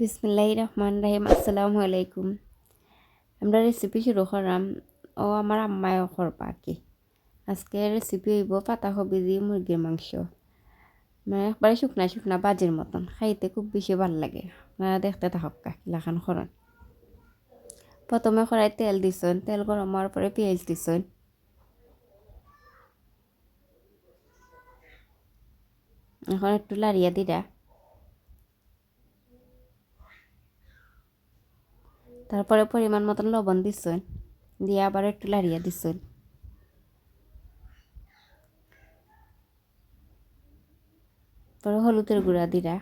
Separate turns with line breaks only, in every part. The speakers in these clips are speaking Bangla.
বিসমিল্লাহ রহমান রাহিম আসসালামু আলাইকুম আমরা রেসিপি শুরু করলাম ও আমার আম্মায়ও করবা কি আজকে রেসিপি হইব পাতাকপি দিয়ে মুরগির মাংস মানে একবারে শুকনা শুকনা বাজির মতন খাইতে খুব বেশি ভাল লাগে আপনারা দেখতে থাকক কিলাখান খরণ প্রথমে কড়াই তেল দিছেন তেল গরম হওয়ার পরে পেঁয়াজ দিছেন এখন একটু লাড়িয়া দিরা তারপরে পরিমাণ মতন লবণ দিচ্ছেন দিয়ে আবার একটু লাড়িয়ে দিচ্ছেন পরে হলুদের গুঁড়া দিরা।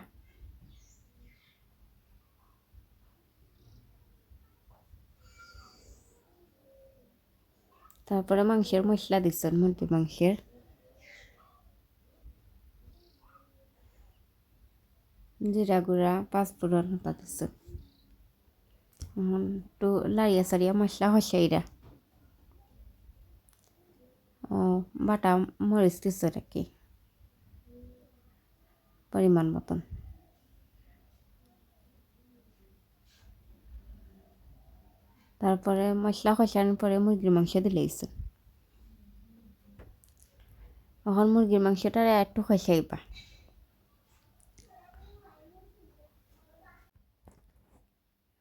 তারপরে মাংসের মশলা দিচ্ছেন মুরগি মাংসের। জিরা গুঁড়া, পাঁচফোড়ন দিচ্ছেন একটু লাড়িয়া সারিয়া মশলা হসাইরা ও বাটা মরিচ দিচ্ছে নাকি পরিমাণ মতন তারপরে মশলা কষানোর পরে মুরগির মাংস দিলেইছে এখন মুরগির মাংসটা একটু খসাইবা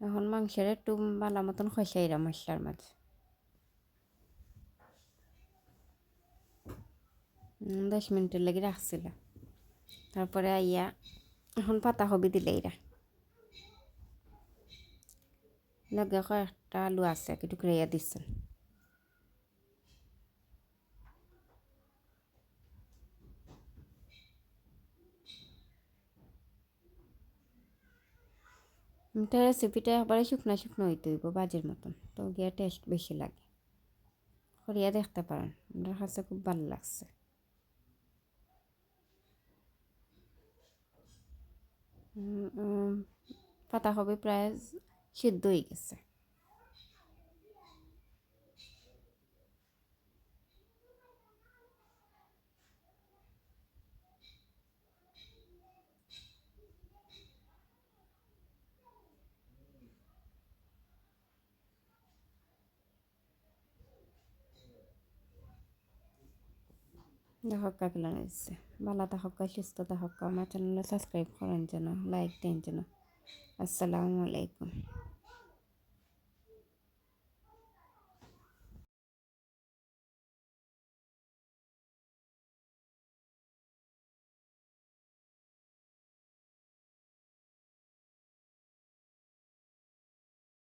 এখন মাংসের একটু বালা মতন খসাইরা মশলার মাঝে দশ মিনিটের লেগে রাখছিল তারপরে আইয়া এখন পাতা হবি দিলে এরা লগে কয়েকটা আলু আছে একটু টুকরাইয়া দিচ্ছেন এটা রেসিপিটা একবারে শুকনো শুকনো হইতে হইব, বাজের মতন। তো গিয়া টেস্ট বেশি লাগে। করিয়া দেখতে পারেন, আমার কাছে খুব ভালো লাগছে। পাতা হবে প্রায় সিদ্ধ হয়ে গেছে। দেখক লাগাইছে বালা থাকক সুস্থ থাকক আমার সাবস্ক্রাইব লাইক দেন আসসালামু আলাইকুম